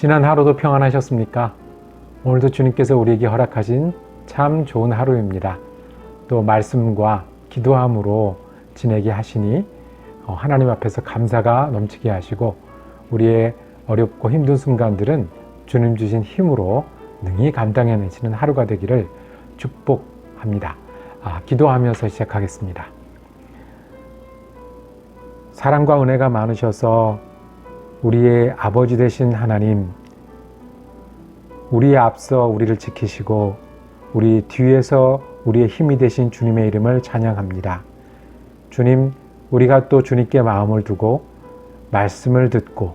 지난 하루도 평안하셨습니까? 오늘도 주님께서 우리에게 허락하신 참 좋은 하루입니다. 또 말씀과 기도함으로 지내게 하시니 어, 하나님 앞에서 감사가 넘치게 하시고 우리의 어렵고 힘든 순간들은 주님 주신 힘으로 능히 감당해내시는 하루가 되기를 축복합니다. 아, 기도하면서 시작하겠습니다. 사랑과 은혜가 많으셔서 우리의 아버지 되신 하나님, 우리의 앞서 우리를 지키시고 우리 뒤에서 우리의 힘이 되신 주님의 이름을 찬양합니다. 주님, 우리가 또 주님께 마음을 두고 말씀을 듣고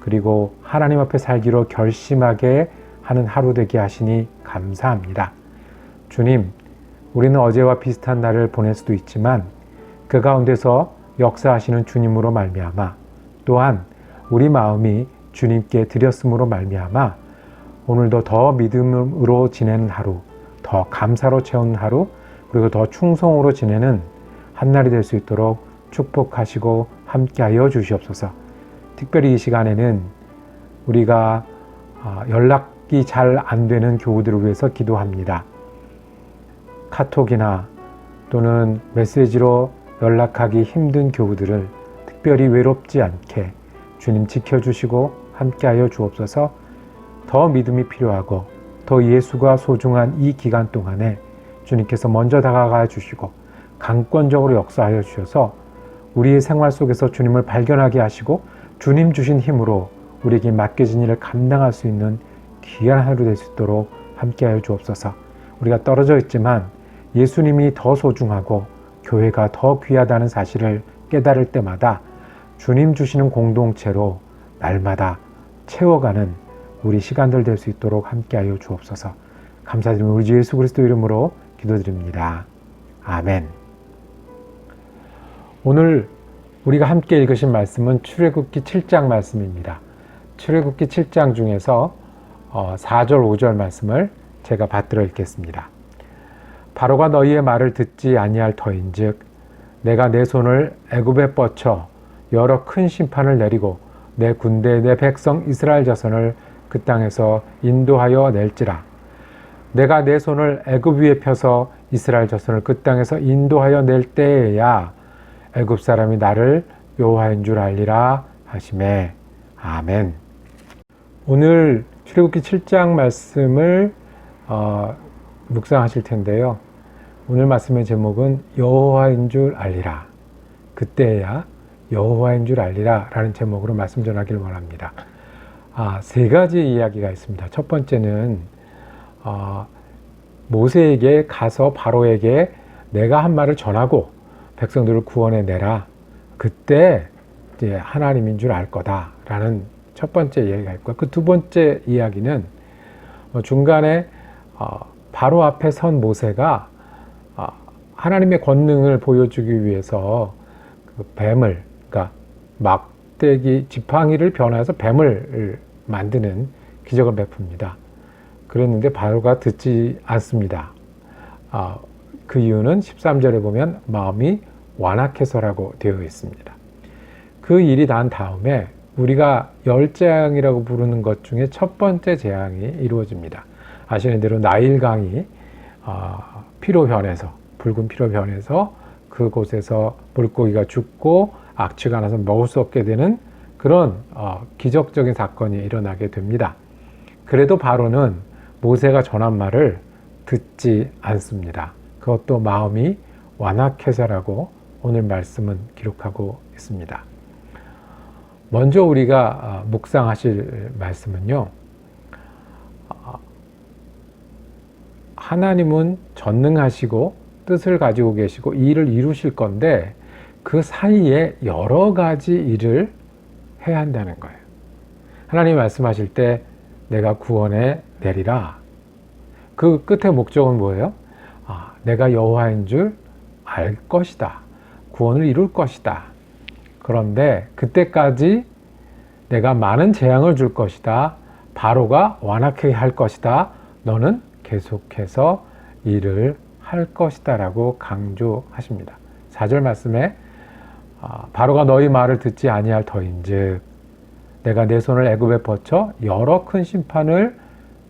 그리고 하나님 앞에 살기로 결심하게 하는 하루 되게 하시니 감사합니다. 주님, 우리는 어제와 비슷한 날을 보낼 수도 있지만 그 가운데서 역사하시는 주님으로 말미암아 또한 우리 마음이 주님께 드렸음으로 말미암아 오늘도 더 믿음으로 지내는 하루, 더 감사로 채우는 하루, 그리고 더 충성으로 지내는 한날이 될 수 있도록 축복하시고 함께하여 주시옵소서. 특별히 이 시간에는 우리가 아, 연락이 잘 안 되는 교우들을 위해서 기도합니다. 카톡이나 또는 메시지로 연락하기 힘든 교우들을 특별히 외롭지 않게 주님 지켜주시고 함께하여 주옵소서 더 믿음이 필요하고 더 예수가 소중한 이 기간 동안에 주님께서 먼저 다가가 주시고 강권적으로 역사하여 주셔서 우리의 생활 속에서 주님을 발견하게 하시고 주님 주신 힘으로 우리에게 맡겨진 일을 감당할 수 있는 귀한 하루 될 수 있도록 함께하여 주옵소서. 우리가 떨어져 있지만 예수님이 더 소중하고 교회가 더 귀하다는 사실을 깨달을 때마다 주님 주시는 공동체로 날마다 채워가는 우리 시간들 될 수 있도록 함께하여 주옵소서. 감사드리며 우리 주 예수 그리스도 이름으로 기도드립니다. 아멘. 오늘 우리가 함께 읽으신 말씀은 출애굽기 7장 말씀입니다. 출애굽기 7장 중에서 4절, 5절 말씀을 제가 받들어 읽겠습니다. 바로가 너희의 말을 듣지 아니할 터인즉 내가 내 손을 애굽에 뻗쳐 여러 큰 심판을 내리고 내 군대 내 백성 이스라엘 자손을 그 땅에서 인도하여 낼지라 내가 내 손을 애굽 위에 펴서 이스라엘 자손을 그 땅에서 인도하여 낼 때에야 애굽 사람이 나를 여호와인 줄 알리라 하심에 아멘. 오늘 출애굽기 7장 말씀을 어, 묵상하실 텐데요. 오늘 말씀의 제목은 여호와인 줄 알리라. 그때야 여호와인 줄 알리라 라는 제목으로 말씀 전하기를 원합니다. 아, 세 가지 이야기가 있습니다. 첫 번째는 어, 모세에게 가서 바로에게 내가 한 말을 전하고 백성들을 구원해 내라. 그때 이제 하나님인 줄 알 거다라는 첫 번째 이야기가 있고 그 두 번째 이야기는 어, 중간에 어, 바로 앞에 선 모세가 어, 하나님의 권능을 보여주기 위해서 그 뱀을 막대기 지팡이를 변화해서 뱀을 만드는 기적을 베풉니다. 그랬는데 바로가 듣지 않습니다. 그 이유는 13절에 보면 마음이 완악해서라고 되어 있습니다. 그 일이 난 다음에 우리가 열 재앙이라고 부르는 것 중에 첫 번째 재앙이 이루어집니다. 아시는 대로 나일강이 어, 피로 변해서 붉은 피로 변해서 그곳에서 물고기가 죽고 악취가 나서 먹을 수 없게 되는 그런 어, 기적적인 사건이 일어나게 됩니다. 그래도 바로는 모세가 전한 말을 듣지 않습니다. 그것도 마음이 완악해서라고 오늘 말씀은 기록하고 있습니다. 먼저 우리가 묵상하실 말씀은요. 하나님은 전능하시고 뜻을 가지고 계시고 일을 이루실 건데 그 사이에 여러 가지 일을 해야 한다는 거예요. 하나님 말씀하실 때 내가 구원해 내리라. 그 끝의 목적은 뭐예요? 아, 내가 여호와인 줄 알 것이다. 구원을 이룰 것이다. 그런데 그때까지 내가 많은 재앙을 줄 것이다. 바로가 완악하게 할 것이다. 너는 계속해서 일을 할 것이다. 라고 강조하십니다. 4절 말씀에 아, 바로가 너희 말을 듣지 아니할 터인즉 내가 내 손을 애굽에 뻗쳐 여러 큰 심판을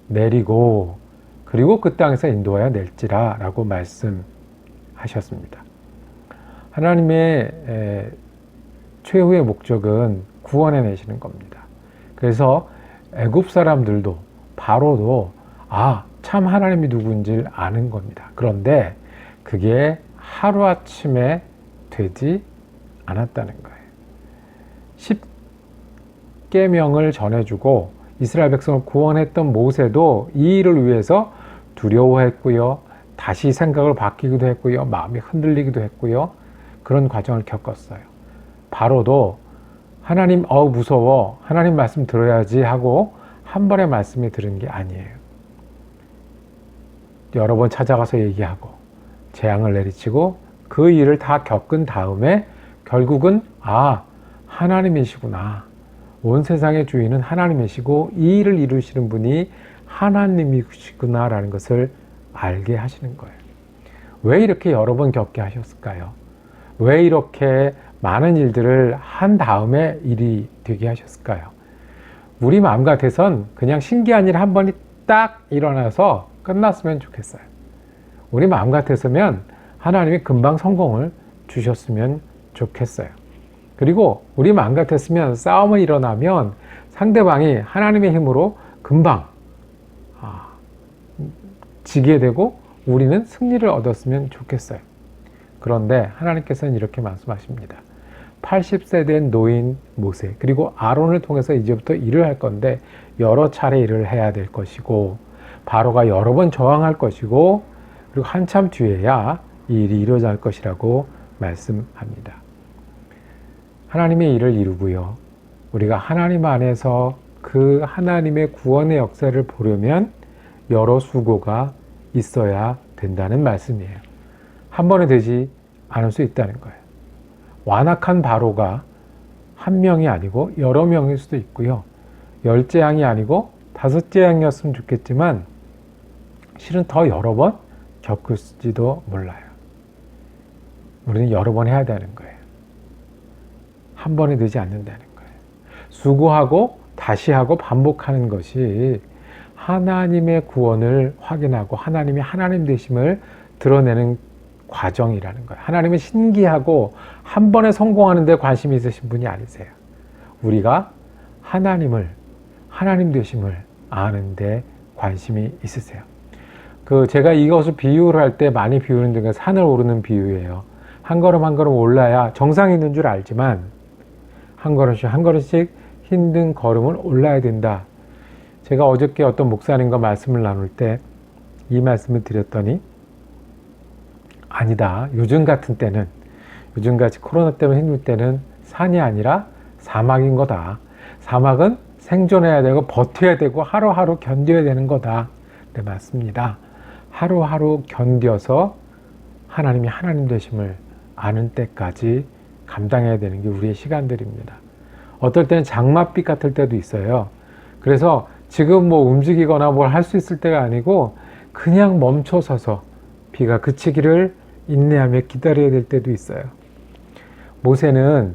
내리고 그리고 그 땅에서 인도하여 낼지라 라고 말씀하셨습니다. 하나님의 에, 최후의 목적은 구원해 내시는 겁니다. 그래서 애굽 사람들도 바로도 아, 참 하나님이 누구인지 아는 겁니다. 그런데 그게 하루아침에 되지 않았다는 거예요. 10계명을 전해주고 이스라엘 백성을 구원했던 모세도 이 일을 위해서 두려워했고요. 다시 생각을 바뀌기도 했고요. 마음이 흔들리기도 했고요. 그런 과정을 겪었어요. 바로도 하나님 어 무서워 하나님 말씀 들어야지 하고 한 번의 말씀이 들은 게 아니에요. 여러 번 찾아가서 얘기하고 재앙을 내리치고 그 일을 다 겪은 다음에 결국은 아 하나님이시구나 온 세상의 주인은 하나님이시고 이 일을 이루시는 분이 하나님이시구나라는 것을 알게 하시는 거예요. 왜 이렇게 여러 번 겪게 하셨을까요? 왜 이렇게 많은 일들을 한 다음에 일이 되게 하셨을까요? 우리 마음 같아선 그냥 신기한 일 한 번이 딱 일어나서 끝났으면 좋겠어요. 우리 마음 같았으면 하나님이 금방 성공을 주셨으면 좋겠어요. 그리고 우리 마음 같았으면 싸움이 일어나면 상대방이 하나님의 힘으로 금방 아, 지게 되고 우리는 승리를 얻었으면 좋겠어요. 그런데 하나님께서는 이렇게 말씀하십니다. 80세 된 노인 모세 그리고 아론을 통해서 이제부터 일을 할 건데 여러 차례 일을 해야 될 것이고 바로가 여러 번 저항할 것이고 그리고 한참 뒤에야 이 일이 이루어질 것이라고 말씀합니다. 하나님의 일을 이루고요. 우리가 하나님 안에서 그 하나님의 구원의 역사를 보려면 여러 수고가 있어야 된다는 말씀이에요. 한 번에 되지 않을 수 있다는 거예요. 완악한 바로가 한 명이 아니고 여러 명일 수도 있고요. 열 재앙이 아니고 다섯 재앙이었으면 좋겠지만 실은 더 여러 번 겪을지도 몰라요. 우리는 여러 번 해야 되는 거예요. 한 번에 되지 않는다는 거예요. 수고하고 다시 하고 반복하는 것이 하나님의 구원을 확인하고 하나님이 하나님 되심을 드러내는 과정이라는 거예요. 하나님은 신기하고 한 번에 성공하는 데 관심이 있으신 분이 아니세요. 우리가 하나님을 하나님 되심을 아는데 관심이 있으세요. 그 제가 이것을 비유를 할 때 많이 비유는 데가 산을 오르는 비유예요. 한 걸음 한 걸음 올라야 정상이 있는 줄 알지만 한 걸음씩 한 걸음씩 힘든 걸음을 올라야 된다. 제가 어저께 어떤 목사님과 말씀을 나눌 때 이 말씀을 드렸더니 아니다. 요즘 같은 때는 요즘같이 코로나 때문에 힘들 때는 산이 아니라 사막인 거다. 사막은 생존해야 되고 버텨야 되고 하루하루 견뎌야 되는 거다. 네, 맞습니다. 하루하루 견뎌서 하나님이 하나님 되심을 아는 때까지 감당해야 되는 게 우리의 시간들입니다. 어떨 때는 장맛빛 같을 때도 있어요. 그래서 지금 뭐 움직이거나 뭘 할 수 있을 때가 아니고 그냥 멈춰 서서 비가 그치기를 인내하며 기다려야 될 때도 있어요. 모세는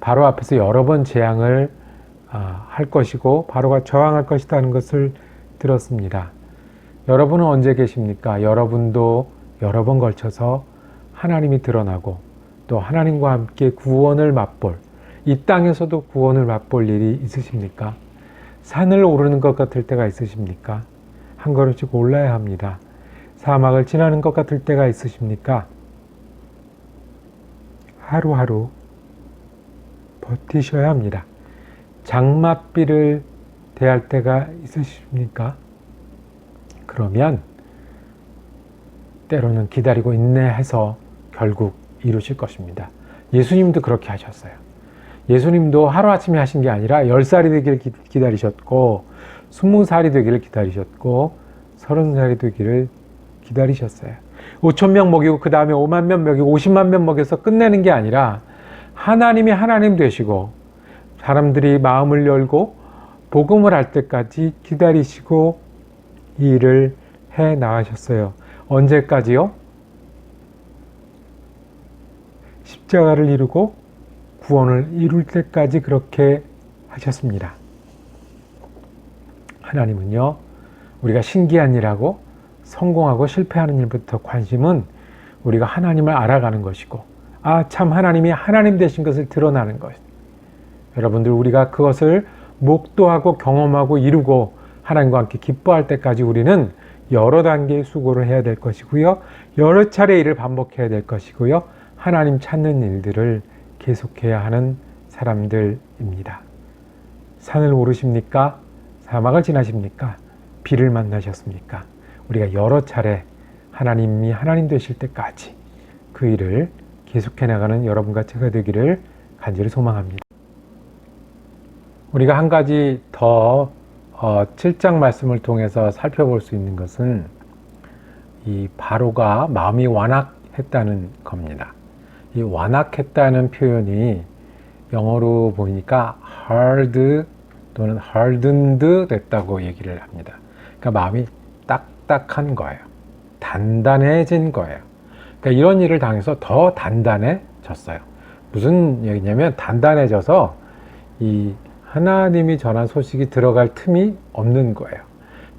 바로 앞에서 여러 번 재앙을 아, 할 것이고 바로가 저항할 것이라는 것을 들었습니다. 여러분은 언제 계십니까? 여러분도 여러 번 걸쳐서 하나님이 드러나고 또 하나님과 함께 구원을 맛볼 이 땅에서도 구원을 맛볼 일이 있으십니까? 산을 오르는 것 같을 때가 있으십니까? 한 걸음씩 올라야 합니다. 사막을 지나는 것 같을 때가 있으십니까? 하루하루 버티셔야 합니다. 장맛비를 대할 때가 있으십니까? 그러면 때로는 기다리고 인내해서 결국 이루실 것입니다. 예수님도 그렇게 하셨어요. 예수님도 하루아침에 하신 게 아니라 10살이 되기를 기다리셨고, 20살이 되기를 기다리셨고, 30살이 되기를 기다리셨어요. 5천 명 먹이고 그 다음에 5만 명 먹이고 50만 명 먹여서 끝내는 게 아니라 하나님이 하나님 되시고 사람들이 마음을 열고 복음을 할 때까지 기다리시고 이 일을 해 나가셨어요. 언제까지요? 십자가를 이루고 구원을 이룰 때까지 그렇게 하셨습니다. 하나님은요, 우리가 신기한 일하고 성공하고 실패하는 일부터 관심은 우리가 하나님을 알아가는 것이고, 아, 참 하나님이 하나님 되신 것을 드러나는 것. 여러분들, 우리가 그것을 목도하고 경험하고 이루고 하나님과 함께 기뻐할 때까지 우리는 여러 단계의 수고를 해야 될 것이고요. 여러 차례 일을 반복해야 될 것이고요. 하나님 찾는 일들을 계속해야 하는 사람들입니다. 산을 오르십니까? 사막을 지나십니까? 비를 만나셨습니까? 우리가 여러 차례 하나님이 하나님 되실 때까지 그 일을 계속해 나가는 여러분과 제가 되기를 간절히 소망합니다. 우리가 한 가지 더 어, 7장 말씀을 통해서 살펴볼 수 있는 것은 이 바로가 마음이 완악했다는 겁니다. 이 완악했다는 표현이 영어로 보니까 hard 또는 hardened 됐다고 얘기를 합니다. 그러니까 마음이 딱딱한 거예요. 단단해진 거예요. 그러니까 이런 일을 당해서 더 단단해졌어요. 무슨 얘기냐면 단단해져서 이 하나님이 전한 소식이 들어갈 틈이 없는 거예요.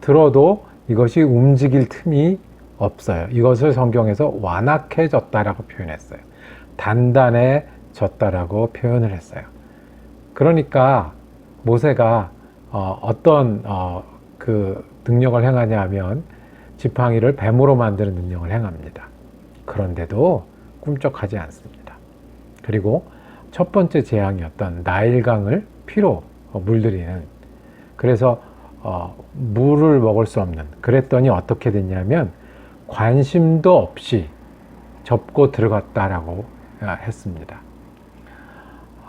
들어도 이것이 움직일 틈이 없어요. 이것을 성경에서 완악해졌다라고 표현했어요. 단단해졌다라고 표현을 했어요. 그러니까 모세가 어, 떤 어, 그 능력을 행하냐 하면 지팡이를 뱀으로 만드는 능력을 행합니다. 그런데도 꿈쩍하지 않습니다. 그리고 첫 번째 재앙이었던 나일강을 피로 물들이는 그래서 어, 물을 먹을 수 없는 그랬더니 어떻게 됐냐면 관심도 없이 접고 들어갔다라고 했습니다.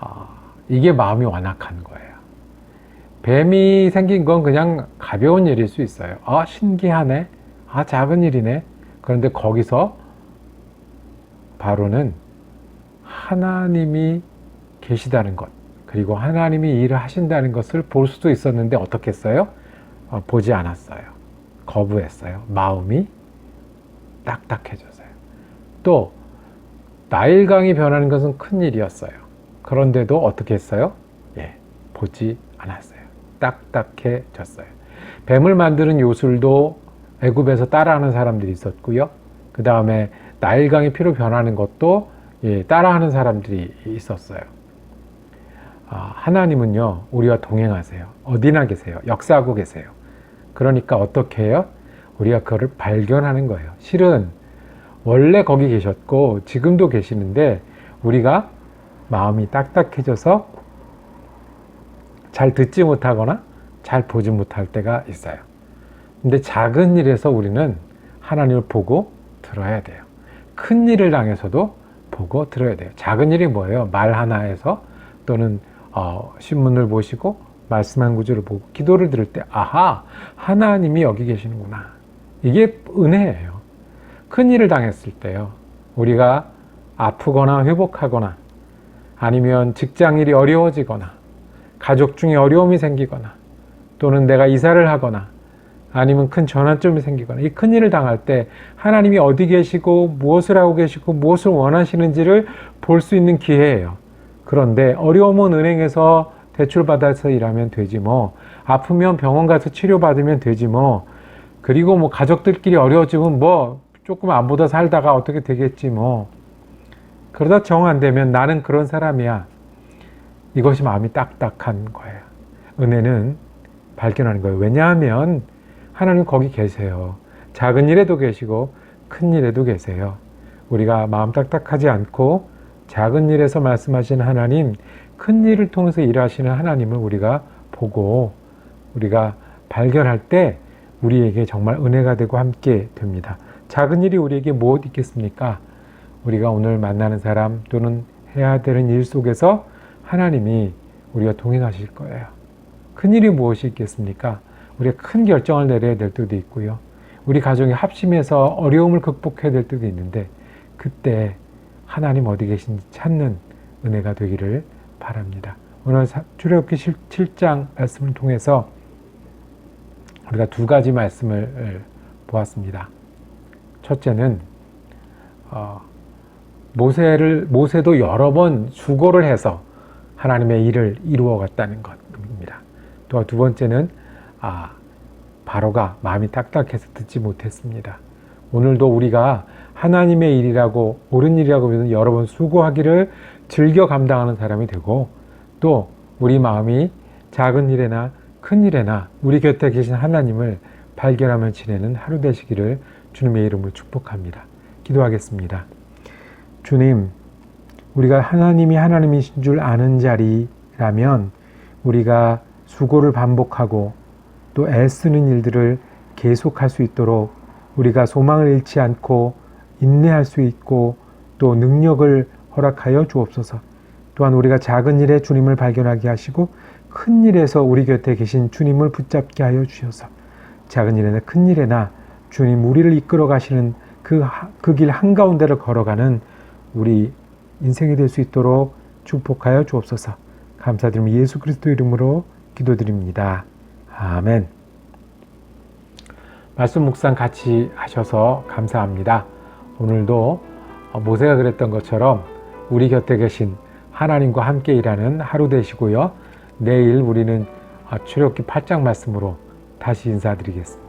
어, 이게 마음이 완악한 거예요. 뱀이 생긴 건 그냥 가벼운 일일 수 있어요. 아, 신기하네. 아, 작은 일이네. 그런데 거기서 바로는 하나님이 계시다는 것, 그리고 하나님이 일을 하신다는 것을 볼 수도 있었는데 어떻게 했어요? 어, 보지 않았어요. 거부했어요. 마음이 딱딱해졌어요. 또 나일강이 변하는 것은 큰 일이었어요. 그런데도 어떻게 했어요? 예, 보지 않았어요. 딱딱해졌어요. 뱀을 만드는 요술도 애굽에서 따라하는 사람들이 있었고요. 그 다음에 나일강이 피로 변하는 것도 예, 따라하는 사람들이 있었어요. 아, 하나님은요, 우리와 동행하세요. 어디나 계세요. 역사하고 계세요. 그러니까 어떻게 해요? 우리가 그거를 발견하는 거예요. 실은 원래 거기 계셨고 지금도 계시는데 우리가 마음이 딱딱해져서 잘 듣지 못하거나 잘 보지 못할 때가 있어요. 근데 작은 일에서 우리는 하나님을 보고 들어야 돼요. 큰 일을 당해서도 보고 들어야 돼요. 작은 일이 뭐예요? 말 하나에서 또는 어, 신문을 보시고 말씀 한 구절을 보고 기도를 들을 때 아하 하나님이 여기 계시는구나. 이게 은혜예요. 큰 일을 당했을 때요. 우리가 아프거나 회복하거나 아니면 직장 일이 어려워지거나 가족 중에 어려움이 생기거나 또는 내가 이사를 하거나 아니면 큰 전환점이 생기거나 이 큰 일을 당할 때 하나님이 어디 계시고 무엇을 하고 계시고 무엇을 원하시는지를 볼 수 있는 기회예요. 그런데 어려움은 은행에서 대출 받아서 일하면 되지 뭐 아프면 병원 가서 치료받으면 되지 뭐 그리고 뭐 가족들끼리 어려워지면 뭐 조금 안 보다 살다가 어떻게 되겠지 뭐. 그러다 정 안 되면 나는 그런 사람이야. 이것이 마음이 딱딱한 거예요 은혜는 발견하는 거예요. 왜냐하면 하나님 거기 계세요. 작은 일에도 계시고 큰 일에도 계세요. 우리가 마음 딱딱하지 않고 작은 일에서 말씀하시는 하나님, 큰 일을 통해서 일하시는 하나님을 우리가 보고 우리가 발견할 때 우리에게 정말 은혜가 되고 함께 됩니다. 작은 일이 우리에게 무엇 있겠습니까? 우리가 오늘 만나는 사람 또는 해야 되는 일 속에서 하나님이 우리가 동행하실 거예요. 큰 일이 무엇이 있겠습니까? 우리가 큰 결정을 내려야 될 때도 있고요. 우리 가정이 합심해서 어려움을 극복해야 될 때도 있는데 그때 하나님 어디 계신지 찾는 은혜가 되기를 바랍니다. 오늘 출애굽기 7장 말씀을 통해서 우리가 두 가지 말씀을 보았습니다. 첫째는 어, 모세를 모세도 여러 번 수고를 해서 하나님의 일을 이루어 갔다는 것. 또두 번째는 아, 바로가 마음이 딱딱해서 듣지 못했습니다. 오늘도 우리가 하나님의 일이라고 옳은 일이라고 믿는 여러 번 수고하기를 즐겨 감당하는 사람이 되고 또 우리 마음이 작은 일에나 큰 일에나 우리 곁에 계신 하나님을 발견하며 지내는 하루 되시기를 주님의 이름으로 축복합니다. 기도하겠습니다. 주님, 우리가 하나님이 하나님이신 줄 아는 자리라면 우리가 수고를 반복하고 또 애쓰는 일들을 계속할 수 있도록 우리가 소망을 잃지 않고 인내할 수 있고 또 능력을 허락하여 주옵소서. 또한 우리가 작은 일에 주님을 발견하게 하시고 큰 일에서 우리 곁에 계신 주님을 붙잡게 하여 주셔서 작은 일에나 큰 일에나 주님 우리를 이끌어 가시는 그그길 한가운데를 걸어가는 우리 인생이 될 수 있도록 축복하여 주옵소서. 감사드리며 예수 그리스도 이름으로 기도드립니다. 아멘. 말씀 묵상 같이 하셔서 감사합니다. 오늘도 모세가 그랬던 것처럼 우리 곁에 계신 하나님과 함께 일하는 하루 되시고요. 내일 우리는 출애굽기 8장 말씀으로 다시 인사드리겠습니다.